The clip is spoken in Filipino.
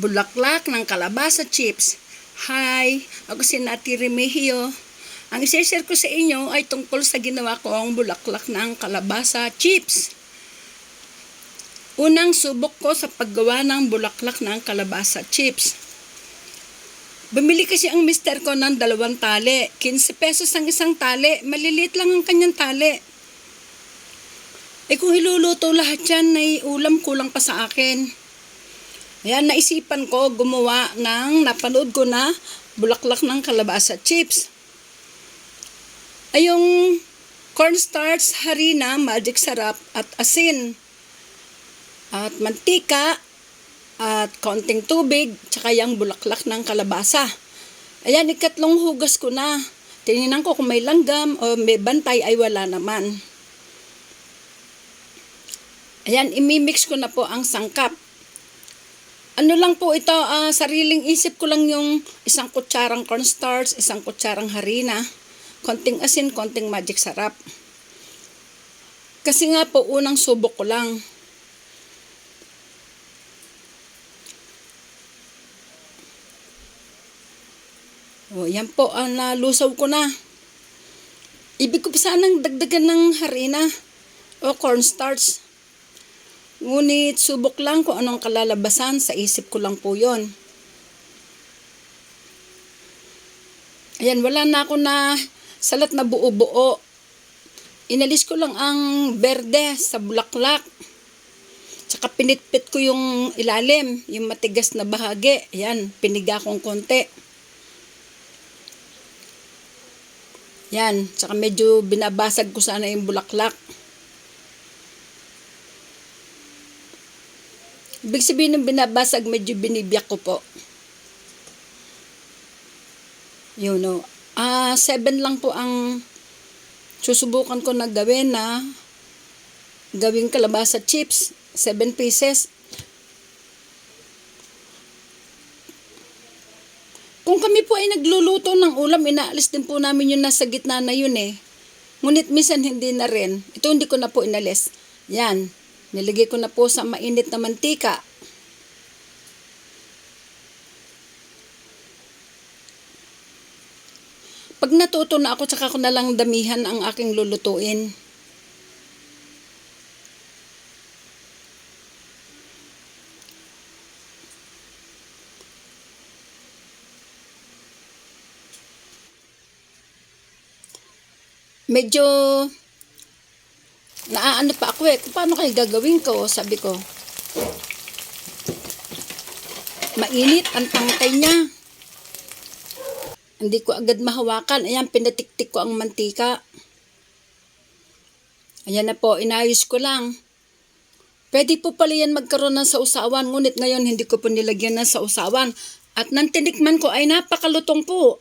bulaklak ng kalabasa chips. Hi, ako si Nati Remigio. Ang isi-share ko sa inyo ay tungkol sa ginawa kong bulaklak ng kalabasa chips. Unang subok ko sa paggawa ng bulaklak ng kalabasa chips. Bumili kasi ang mister ko ng dalawang tali. 15 pesos ang isang tali. Maliliit lang ang kanyang tali. Eh kung iluluto lahat yan, ay ulam kulang pa sa akin. Ayan, naisipan ko gumawa ng, napanood ko na, bulaklak ng kalabasa chips. Ay yung cornstarch, harina, magic sarap, at asin. At mantika, at konting tubig, tsaka yung bulaklak ng kalabasa. Ayan, ikatlong hugas ko na. Tininan ko kung may langgam o may bantay ay wala naman. Ayan, imimix ko na po ang sangkap. Ano lang po ito, ah, sariling isip ko lang yung isang kutsarang cornstarch, isang kutsarang harina, konting asin, konting magic sarap. Kasi nga po, unang subok ko lang. O, yan po, ah, nalusaw ko na. Ibig ko sanang dagdagan ng harina o cornstarch. Ngunit subok lang kung anong kalalabasan, sa isip ko lang po yon. Ayan, wala na ako na salat na buo-buo. Inalis ko lang ang berde sa bulaklak. Tsaka pinitpit ko yung ilalim, yung matigas na bahagi. Ayan, piniga kong konti. Yan, tsaka medyo binabasag ko sana yung bulaklak. Ibig sabihin ng binabasag, medyo binibiyak ko po. Yun o. Ah, seven lang po ang susubukan ko na gawin na gawing kalabasa chips. Seven pieces. Kung kami po ay nagluluto ng ulam, inaalis din po namin yung nasa gitna na yun eh. Ngunit minsan hindi na rin. Ito hindi ko na po inalis. Yan. Nilagay ko na po sa mainit na mantika. Pag natuto na ako, tsaka ko na lang damihan ang aking lulutuin. Medyo naaano pa ako eh. Paano kayo gagawin ko? Sabi ko. Mainit ang tangkay niya. Hindi ko agad mahawakan. Ayan, pinatiktik ko ang mantika. Ayan na po, inayos ko lang. Pwede po pala yan magkaroon ng sausawan, ngunit ngayon hindi ko po nilagyan ng sausawan. At nang tinikman ko ay napakalutong po.